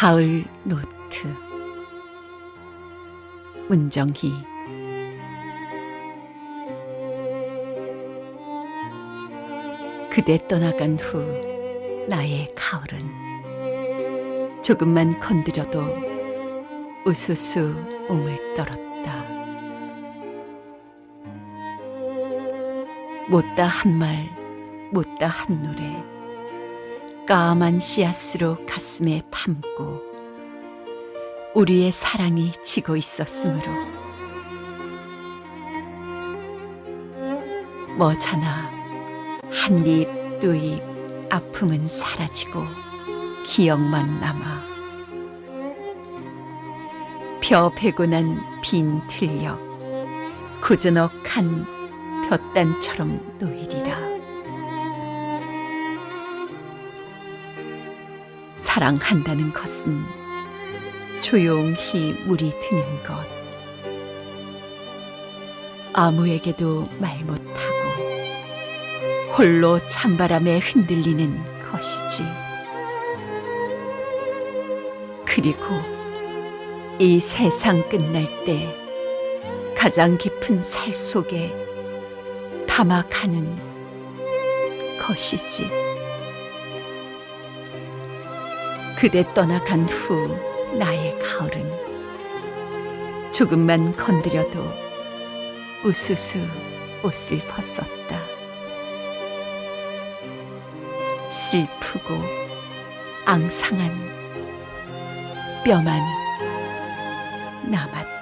가을 노트 문정희 그대 떠나간 후 나의 가을은 조금만 건드려도 우수수 몸을 떨었다. 못다 한 말, 못다 한 노래, 까만 씨앗으로 가슴에 담고 우리의 사랑이 지고 있었으므로. 뭐잖아 한 입, 두 입 아픔은 사라지고 기억만 남아. 벼 베고 난 빈 들녘 고즈넉한 볕단처럼 놓이리라 사랑한다는 것은 조용히 물이 드는 것 아무에게도 말 못하고 홀로 찬바람에 흔들리는 것이지. 그리고 이 세상 끝날 때 가장 깊은 살 속에 담아가는 것이지. 그대 떠나간 후 나의 가을은 조금만 건드려도 우수수 옷을 벗었다. 슬프고 앙상한 뼈만 남았다.